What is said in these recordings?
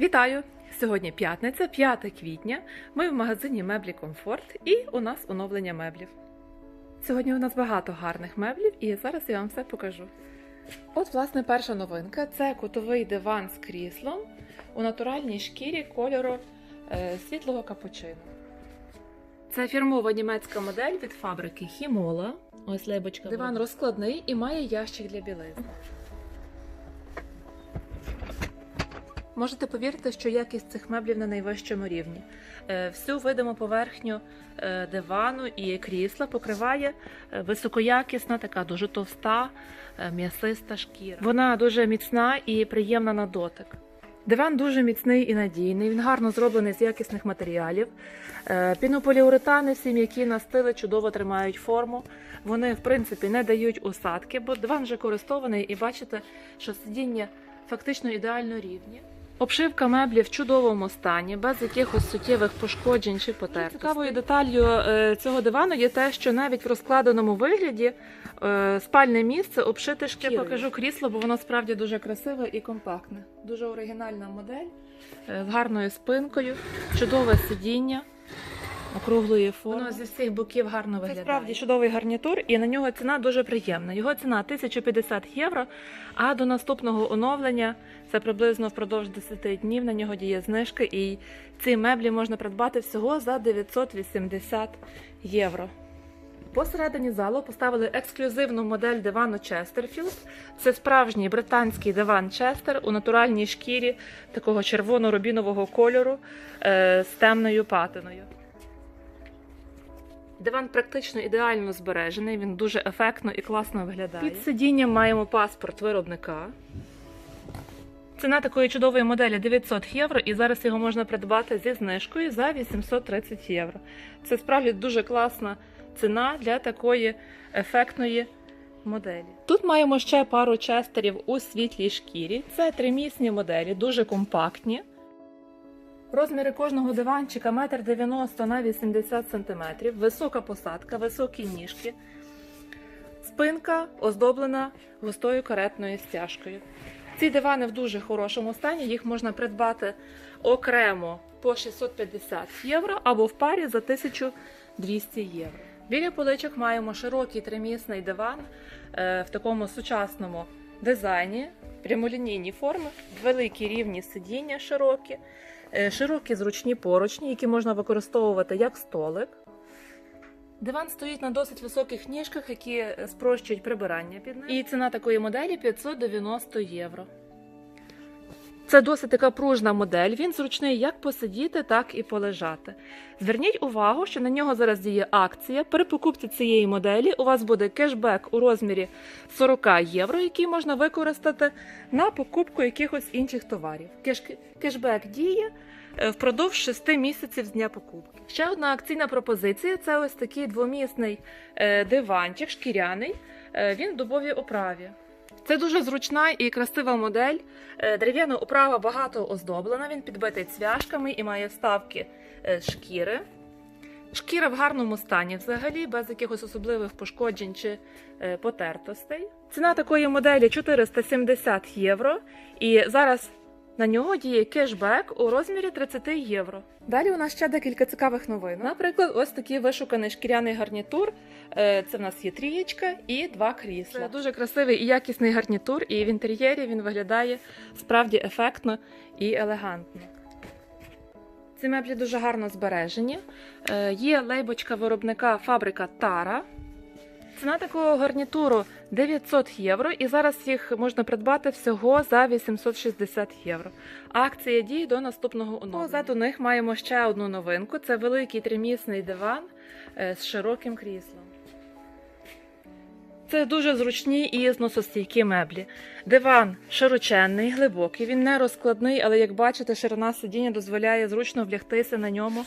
Вітаю! Сьогодні п'ятниця, 5 квітня. Ми в магазині меблі Комфорт і у нас оновлення меблів. Сьогодні у нас багато гарних меблів, і зараз я вам все покажу. От, власне, перша новинка це кутовий диван з кріслом у натуральній шкірі кольору е, світлого капучино. Це фірмова німецька модель від фабрики Хімола. Ось лейбочка. Диван розкладний і має ящик для білизни. Можете повірити, що якість цих меблів на найвищому рівні. Е, Всю видиму поверхню е, дивану і крісла покриває е, високоякісна, така дуже товста, м'ясиста шкіра. Вона дуже міцна і приємна на дотик. Диван дуже міцний і надійний, він гарно зроблений з якісних матеріалів. Пінополіуретани, всі м'які настили чудово тримають форму. Вони, в принципі, не дають усадки, бо диван вже користований, і бачите, що сидіння фактично ідеально рівні. Обшивка меблів в чудовому стані, без якихось суттєвих пошкоджень чи потерпів. Цікавою деталлю е, цього дивану є те, що навіть в розкладеному вигляді е, спальне місце обшите шкірою. Я покажу крісло, бо воно справді дуже красиве і компактне. Дуже оригінальна модель е, з гарною спинкою, чудове сидіння. Округлої форми. Воно зі всіх боків гарно виглядає. Це справді чудовий гарнітур, і на нього ціна дуже приємна. Його ціна 1050 євро, а до наступного оновлення це приблизно впродовж 10 днів на нього діє знижка, і ці меблі можна придбати всього за 980 євро. Посередині залу поставили ексклюзивну модель дивану Честерфілд. Це справжній британський диван Честер у натуральній шкірі такого червоно-рубінового кольору е, з темною патиною. Диван практично ідеально збережений, він дуже ефектно і класно виглядає. Під сидінням маємо паспорт виробника. Ціна такої чудової моделі 900 євро, і зараз його можна придбати зі знижкою за 830 євро. Це справді дуже класна ціна для такої ефектної моделі. Тут маємо ще пару честерів у світлій шкірі. Це тримісні моделі, дуже компактні. Розміри кожного диванчика 1,90 на 80 см, висока посадка, високі ніжки. Спинка оздоблена густою каретною стяжкою. Ці дивани в дуже хорошому стані, їх можна придбати окремо по 650 євро або в парі за 1200 євро. Біля поличок маємо широкий тримісний диван е, в такому сучасному дизайні, прямолінійні форми, великі рівні сидіння широкі, е, широкі зручні поручні, які можна використовувати як столик. Диван стоїть на досить високих ніжках, які спрощують прибирання під ним. І ціна такої моделі 590 євро. Це досить така пружна модель. Він зручний як посидіти, так і полежати. Зверніть увагу, що на нього зараз діє акція. При покупці цієї моделі у вас буде кешбек у розмірі 40 євро, який можна використати на покупку якихось інших товарів. Кеш- Кешбек діє е, впродовж 6 місяців з дня покупки. Ще одна акційна пропозиція це ось такий двомісний е, диванчик, шкіряний. Е, Він в дубовій оправі. Це дуже зручна і красива модель. Е, Дерев'яна оправа багато оздоблена, він підбитий цвяшками і має вставки е, шкіри. Шкіра в гарному стані взагалі, без якихось особливих пошкоджень чи е, потертостей. Ціна такої моделі 470 євро. І зараз на нього діє кешбек у розмірі 30 євро. Далі у нас ще декілька цікавих новин. Наприклад, ось такий вишуканий шкіряний гарнітур. Е, Це в нас є трієчка і два крісла. Це дуже красивий і якісний гарнітур, і в інтер'єрі він виглядає справді ефектно і елегантно. Ці меблі дуже гарно збережені. Е, Є лейбочка виробника фабрика Тара. Ціна такого гарнітуру 900 євро, і зараз їх можна придбати всього за 860 євро. Акція діє до наступного оновлення. Позаду них маємо ще одну новинку: це великий тримісний диван е, з широким кріслом. Це дуже зручні і зносостійкі меблі. Диван широченний, глибокий, він не розкладний, але як бачите, ширина сидіння дозволяє зручно влягтися на ньому,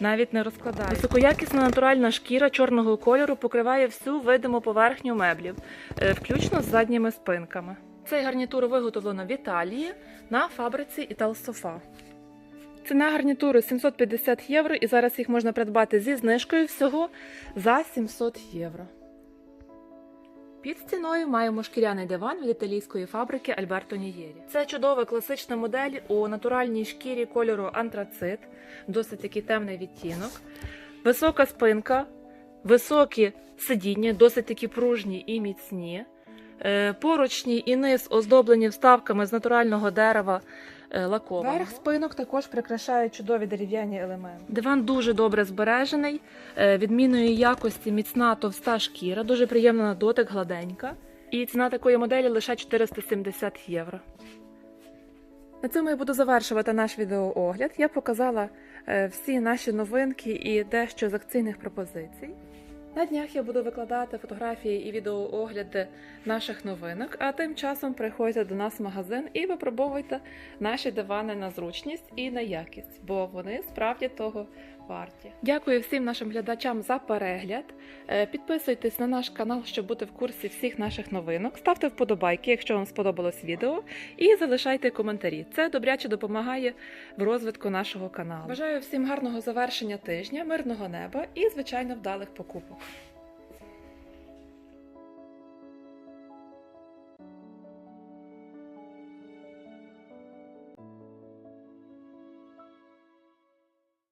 навіть не розкладає. Високоякісна натуральна шкіра чорного кольору покриває всю видиму поверхню меблів, е, включно з задніми спинками. Цей гарнітур виготовлено в Італії на фабриці Італсофа. Ціна гарнітуру 750 євро, і зараз їх можна придбати зі знижкою всього за 700 євро. Під стіною маємо шкіряний диван від італійської фабрики Альберто Нієрі. Це чудова класична модель у натуральній шкірі кольору антрацит, досить такий темний відтінок. Висока спинка, високі сидіння, досить такі пружні і міцні. Е, Поручні і низ оздоблені вставками з натурального дерева лакованого. Верх спинок також прикрашають чудові дерев'яні елементи. Диван дуже добре збережений, е, відмінної якості міцна товста шкіра, дуже приємна на дотик, гладенька. І ціна такої моделі лише 470 євро. На цьому я буду завершувати наш відеоогляд. Я показала е, всі наші новинки і дещо з акційних пропозицій. На днях я буду викладати фотографії і відеоогляди наших новинок, а тим часом приходьте до нас в магазин і випробовуйте наші дивани на зручність і на якість, бо вони справді того варті. Дякую всім нашим глядачам за перегляд. Е, Підписуйтесь на наш канал, щоб бути в курсі всіх наших новинок. Ставте вподобайки, якщо вам сподобалось відео, і залишайте коментарі. Це добряче допомагає в розвитку нашого каналу. Бажаю всім гарного завершення тижня, мирного неба і, звичайно, вдалих покупок. Thank you.